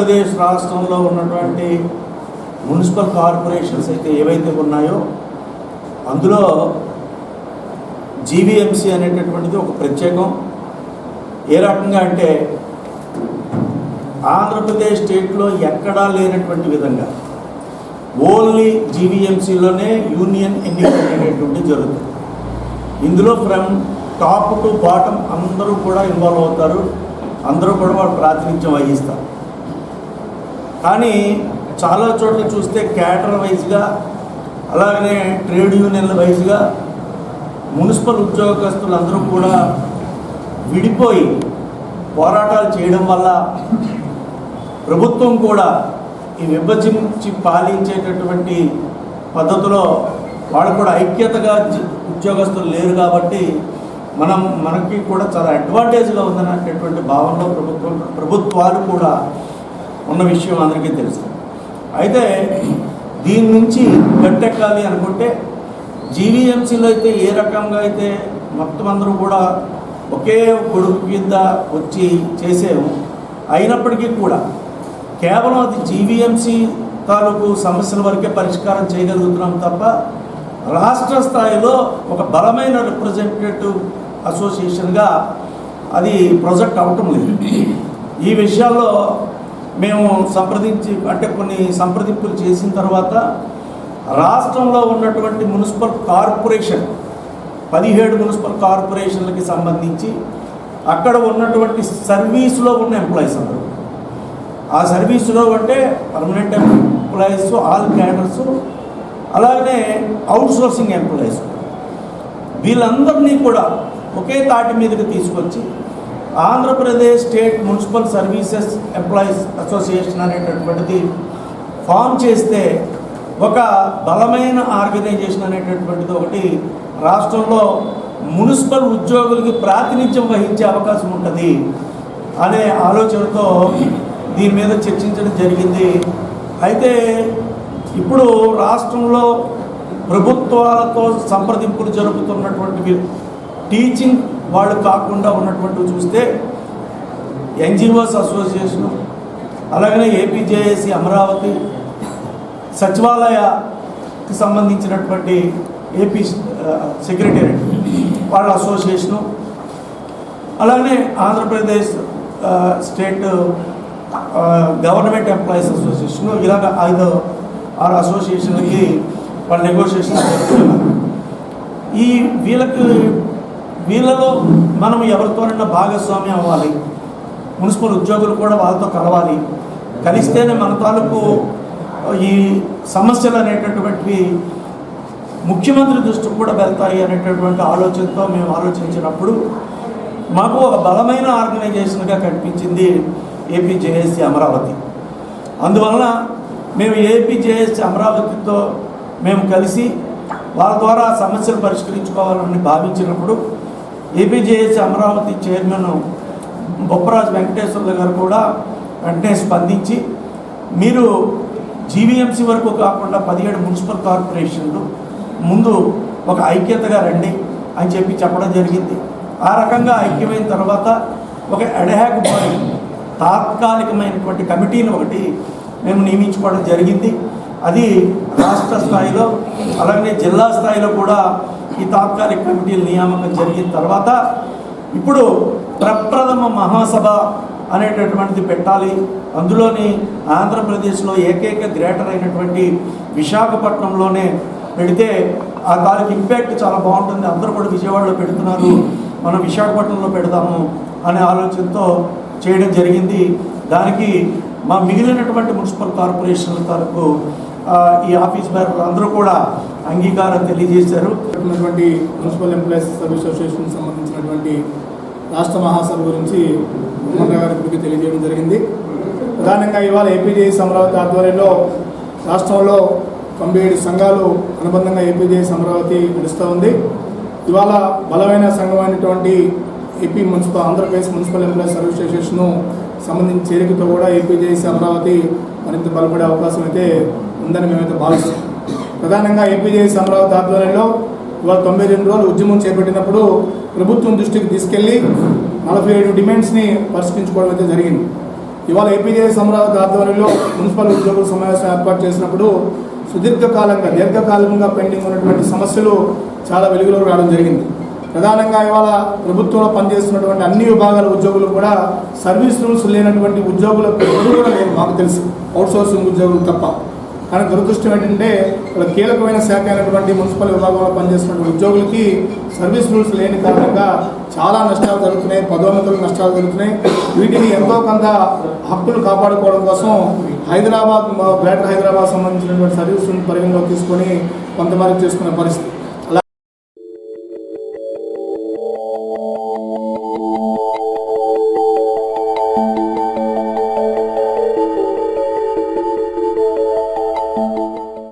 ఆంధ్రప్రదేశ్ రాష్ట్రంలో ఉన్నటువంటి municipal corporations అయితే ఏవైతే ఉన్నాయో అందులో జీవీఎంసీ అనేటటువంటిది ఒక ప్రత్యేకం. ఏ రకంగా అంటే ఆంధ్రప్రదేశ్ స్టేట్లో ఎక్కడా లేనటువంటి విధంగా ఓన్లీ జీవీఎంసీలోనే యూనియన్ ఎన్నికలు అనేటువంటి జరుగుతుంది. ఇందులో ఫ్రమ్ టాప్ టు బాటమ్ అందరూ కూడా ఇన్వాల్వ్ అవుతారు. అందరూ కూడా వాళ్ళు ప్రాతినిధ్యం వహిస్తారు. కానీ చాలా చోట్ల చూస్తే క్యాటర్ వైజ్గా అలాగనే ట్రేడ్ యూనియన్ల వైజ్గా మున్సిపల్ ఉద్యోగస్తులు అందరూ కూడా విడిపోయి పోరాటాలు చేయడం వల్ల ప్రభుత్వం కూడా ఈ విభజించి పాలించేటటువంటి పద్ధతిలో వాళ్ళు కూడా ఐక్యతగా ఉద్యోగస్తులు లేరు కాబట్టి మనం మనకి కూడా చాలా అడ్వాంటేజ్గా ఉందనేటటువంటి భావనలో ప్రభుత్వం ప్రభుత్వాలు కూడా ఉన్న విషయం అందరికీ తెలుసు. అయితే దీని నుంచి గట్టెక్కాలి అనుకుంటే జీవీఎంసీలో అయితే ఏ రకంగా అయితే మొత్తం అందరూ కూడా ఒకే కొడుకు కింద వచ్చి చేసాము అయినప్పటికీ కూడా కేవలం అది జీవీఎంసీ తాలూకు సమస్యల వరకే పరిష్కారం చేయగలుగుతున్నాం తప్ప రాష్ట్ర స్థాయిలో ఒక బలమైన రిప్రజెంటేటివ్ అసోసియేషన్గా అది ప్రొజెక్ట్ అవటం లేదు. ఈ విషయాల్లో మేము సంప్రదించి అంటే కొన్ని సంప్రదింపులు చేసిన తర్వాత రాష్ట్రంలో ఉన్నటువంటి మున్సిపల్ కార్పొరేషన్ పదిహేడు మున్సిపల్ కార్పొరేషన్లకి సంబంధించి అక్కడ ఉన్నటువంటి సర్వీస్లో ఉన్న ఎంప్లాయీస్ అందరూ. ఆ సర్వీసులో అంటే పర్మనెంట్ ఎంప్లాయీస్ ఆల్ క్యాడర్స్ అలాగే అవుట్సోర్సింగ్ ఎంప్లాయీస్. వీళ్ళందరినీ కూడా ఒకే తాటి మీదకి తీసుకొచ్చి Andhra Pradesh state municipal services employees association అనేటటువంటిది ఫామ్ చేస్తే ఒక బలమైన ఆర్గనైజేషన్ అనేటటువంటిది ఒకటి రాష్ట్రంలో మున్సిపల్ ఉద్యోగులకి ప్రాతినిధ్యం వహించే అవకాశం ఉంటుంది అనే ఆలోచనతో దీని మీద చర్చించడం జరిగింది. అయితే ఇప్పుడు రాష్ట్రంలో ప్రభుత్వాలతో సంప్రదింపులు జరుపుతున్నటువంటి టీచింగ్ వాళ్ళు కాకుండా ఉన్నటువంటి చూస్తే ఎన్జిఓస్ అసోసియేషను అలాగనే ఏపీజేఏసి అమరావతి సచివాలయకి సంబంధించినటువంటి ఏపీ సెక్రటేరియట్ వాళ్ళ అసోసియేషను అలానే Andhra Pradesh state government employees association ఇలాగ ఐదు ఆరు అసోసియేషన్లకి వాళ్ళు నెగోషియేషన్ జరుగుతున్నారు ఈ వీళ్ళకి వీళ్ళలో మనం ఎవరితోనైనా భాగస్వామ్యం అవ్వాలి. మున్సిపల్ ఉద్యోగులు కూడా వాళ్ళతో కలవాలి. కలిస్తేనే మన తాలూకు ఈ సమస్యలు అనేటటువంటివి ముఖ్యమంత్రి దృష్టికి కూడా వెళ్తాయి అనేటటువంటి ఆలోచనతో మేము ఆలోచించినప్పుడు మాకు ఒక బలమైన ఆర్గనైజేషన్గా కనిపించింది ఏపీజేఎస్సీ అమరావతి. అందువలన మేము ఏపీజేఎస్సీ అమరావతితో మేము కలిసి వాళ్ళ ద్వారా సమస్యలు పరిష్కరించుకోవాలని భావించినప్పుడు ఏపీజేఎస్ అమరావతి చైర్మన్ బొప్పరాజు వెంకటేశ్వర్లు గారు కూడా వెంటనే స్పందించి మీరు జీవీఎంసీ వరకు కాకుండా పదిహేడు మున్సిపల్ కార్పొరేషన్లు ముందు ఒక ఐక్యతగా రండి అని చెప్పి చెప్పడం జరిగింది. ఆ రకంగా ఐక్యమైన తర్వాత ఒక ఎడహాక్ బాడీ తాత్కాలికమైనటువంటి కమిటీని ఒకటి మేము నియమించుకోవడం జరిగింది. అది రాష్ట్ర స్థాయిలో అలాగే జిల్లా స్థాయిలో కూడా ఈ తాత్కాలిక కమిటీల నియామకం జరిగిన తర్వాత ఇప్పుడు ప్రప్రథమ మహాసభ అనేటటువంటిది పెట్టాలి. అందులోని ఆంధ్రప్రదేశ్లో ఏకైక గ్రేటర్ అయినటువంటి విశాఖపట్నంలోనే పెడితే ఆ దానికి ఇంపాక్ట్ చాలా బాగుంటుంది. అందరూ కూడా విజయవాడలో పెడుతున్నారు. మనం విశాఖపట్నంలో పెడదాము అనే ఆలోచనతో చేయడం జరిగింది. దానికి మా మిగిలినటువంటి మున్సిపల్ కార్పొరేషన్ల తరపు ఈ ఆఫీస్ బ్యారర్లు అందరూ కూడా అంగీకారం తెలియజేశారు. ఉన్నటువంటి మున్సిపల్ ఎంప్లాయీస్ సర్వీస్ అసోసియేషన్ సంబంధించినటువంటి రాష్ట్ర మహాసభ గురించి మోహన్ గారి తెలియజేయడం జరిగింది. ప్రధానంగా ఇవాళ ఏపీజేఎస్ అమరావతి ఆధ్వర్యంలో రాష్ట్రంలో తొంభై ఏడు సంఘాలు అనుబంధంగా ఏపీజేఎస్ అమరావతి నడుస్తూ ఉంది. ఇవాళ బలమైన సంఘం AP municipal Andhra Pradesh municipal employees service association సంబంధించిన చేరికతో కూడా ఏపీజేఎస్ అమరావతి మరింత బలపడే అవకాశం అయితే ఉందని మేమైతే భావిస్తున్నాం. ప్రధానంగా ఏపీజేఎస్ అమరావతి ఆధ్వర్యంలో ఇవాళ తొంభై రెండు రోజులు ఉద్యమం చేపట్టినప్పుడు ప్రభుత్వం దృష్టికి తీసుకెళ్ళి నలభై ఏడు డిమాండ్స్ని పరిష్కరించుకోవడం అయితే జరిగింది. ఇవాళ ఏపీజేఎస్ అమరావతి ఆధ్వర్యంలో మున్సిపల్ ఉద్యోగుల సమావేశం ఏర్పాటు చేసినప్పుడు సుదీర్ఘకాలంగా దీర్ఘకాలంగా పెండింగ్ ఉన్నటువంటి సమస్యలు చాలా వెలుగులోకి రావడం జరిగింది. ప్రధానంగా ఇవాళ ప్రభుత్వంలో పనిచేస్తున్నటువంటి అన్ని విభాగాల ఉద్యోగులు కూడా సర్వీస్ రూల్స్ లేనటువంటి ఉద్యోగులకు ఎవరు కూడా లేరు మాకు తెలుసు. అవుట్సోర్సింగ్ ఉద్యోగులు తప్ప. కానీ దురదృష్టం ఏంటంటే ఇక్కడ కీలకమైన శాఖ అయినటువంటి మున్సిపల్ విభాగంలో పనిచేస్తున్న ఉద్యోగులకి సర్వీస్ రూల్స్ లేని కారణంగా చాలా నష్టాలు జరుగుతున్నాయి పదోన్నతులు నష్టాలు జరుగుతున్నాయి. వీటిని ఎంతో కొంత హక్కులు కాపాడుకోవడం కోసం హైదరాబాద్ గ్రేటర్ హైదరాబాద్ సంబంధించినటువంటి సర్వీస్ పరిగణలోకి తీసుకొని కొంతమంది చేసుకునే పరిస్థితి.